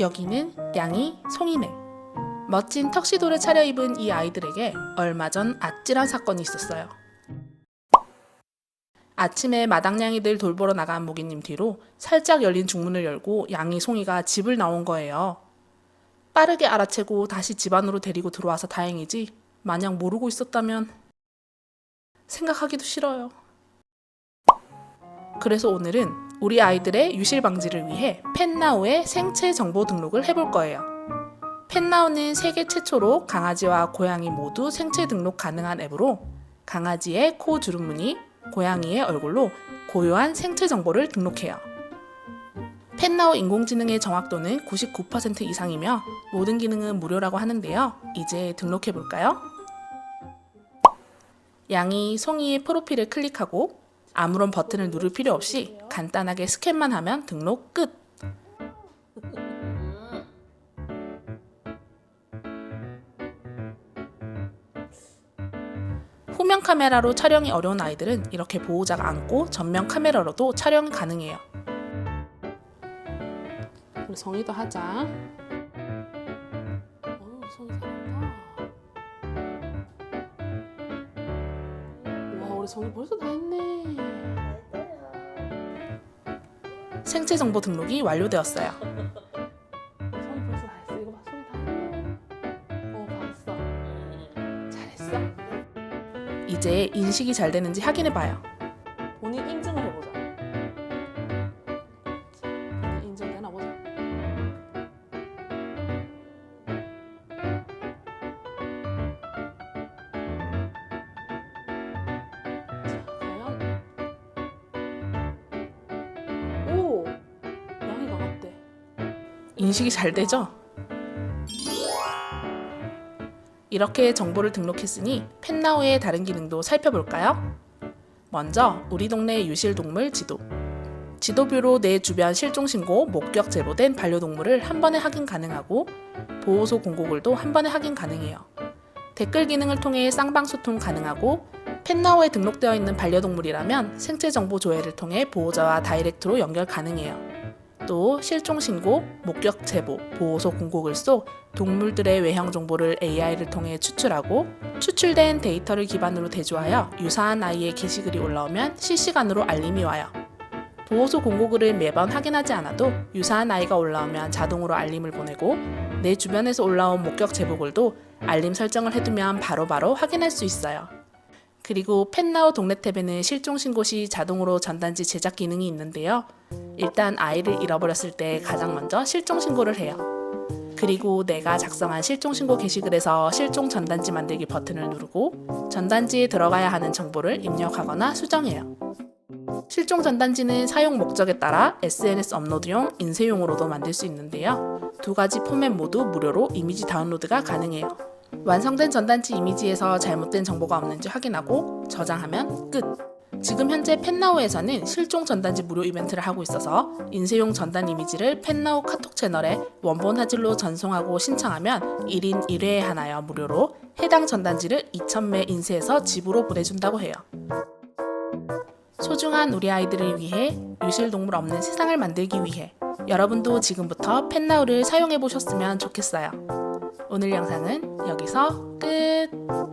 여기는 양이 송이네. 멋진 턱시도를 차려입은 이 아이들에게 얼마 전 아찔한 사건이 있었어요. 아침에 마당냥이들 돌보러 나간 모기님 뒤로 살짝 열린 중문을 열고 양이 송이가 집을 나온 거예요. 빠르게 알아채고 다시 집 안으로 데리고 들어와서 다행이지 마냥 모르고 있었다면 생각하기도 싫어요. 그래서 오늘은 우리 아이들의 유실 방지를 위해 펫나우의 생체 정보 등록을 해볼 거예요. 펫나우는 세계 최초로 강아지와 고양이 모두 생체 등록 가능한 앱으로 강아지의 코 주름무늬, 고양이의 얼굴로 고요한 생체 정보를 등록해요. 펫나우 인공지능의 정확도는 99% 이상이며 모든 기능은 무료라고 하는데요. 이제 등록해 볼까요? 양이 송이의 프로필을 클릭하고 아무런 버튼을 누를 필요 없이 간단하게 스캔만 하면 등록 끝. 후면 카메라로 촬영이 어려운 아이들은 이렇게 보호자가 앉고 전면 카메라로도 촬영이 가능해요. 우리 성희도 하자. 어, 성희 우리 성희 벌써 다 했네. 생체 정보 등록이 완료되었어요. 성희 벌써 다 했어. 이거 봐, 성희 다 했네. 어, 봤어. 잘했어. 이제 인식이 잘 되는지 확인해 봐요. 본인 인증을 해보자. 자, 본인 인증되나 보자. 자, 인식이 잘 되죠? 이렇게 정보를 등록했으니 펫나우의 다른 기능도 살펴볼까요? 먼저 우리 동네 유실 동물 지도. 지도뷰로 내 주변 실종 신고, 목격 제보된 반려동물을 한 번에 확인 가능하고 보호소 공고글도 한 번에 확인 가능해요. 댓글 기능을 통해 쌍방 소통 가능하고 펫나우에 등록되어 있는 반려동물이라면 생체 정보 조회를 통해 보호자와 다이렉트로 연결 가능해요. 또 실종 신고, 목격 제보, 보호소 공고글 속 동물들의 외형 정보를 AI를 통해 추출하고 추출된 데이터를 기반으로 대조하여 유사한 아이의 게시글이 올라오면 실시간으로 알림이 와요. 보호소 공고글을 매번 확인하지 않아도 유사한 아이가 올라오면 자동으로 알림을 보내고 내 주변에서 올라온 목격 제보글도 알림 설정을 해두면 바로바로 확인할 수 있어요. 그리고 펫나우 동네 탭에는 실종 신고 시 자동으로 전단지 제작 기능이 있는데요. 일단 아이를 잃어버렸을 때 가장 먼저 실종 신고를 해요. 그리고 내가 작성한 실종 신고 게시글에서 실종 전단지 만들기 버튼을 누르고 전단지에 들어가야 하는 정보를 입력하거나 수정해요. 실종 전단지는 사용 목적에 따라 SNS 업로드용, 인쇄용으로도 만들 수 있는데요. 두 가지 포맷 모두 무료로 이미지 다운로드가 가능해요. 완성된 전단지 이미지에서 잘못된 정보가 없는지 확인하고 저장하면 끝. 지금 현재 펫나우에서는 실종 전단지 무료 이벤트를 하고 있어서 인쇄용 전단 이미지를 펫나우 카톡 채널에 원본 화질로 전송하고 신청하면 1인 1회에 하나여 무료로 해당 전단지를 2,000매 인쇄해서 집으로 보내준다고 해요. 소중한 우리 아이들을 위해 유실동물 없는 세상을 만들기 위해 여러분도 지금부터 펫나우를 사용해 보셨으면 좋겠어요. 오늘 영상은 여기서 끝!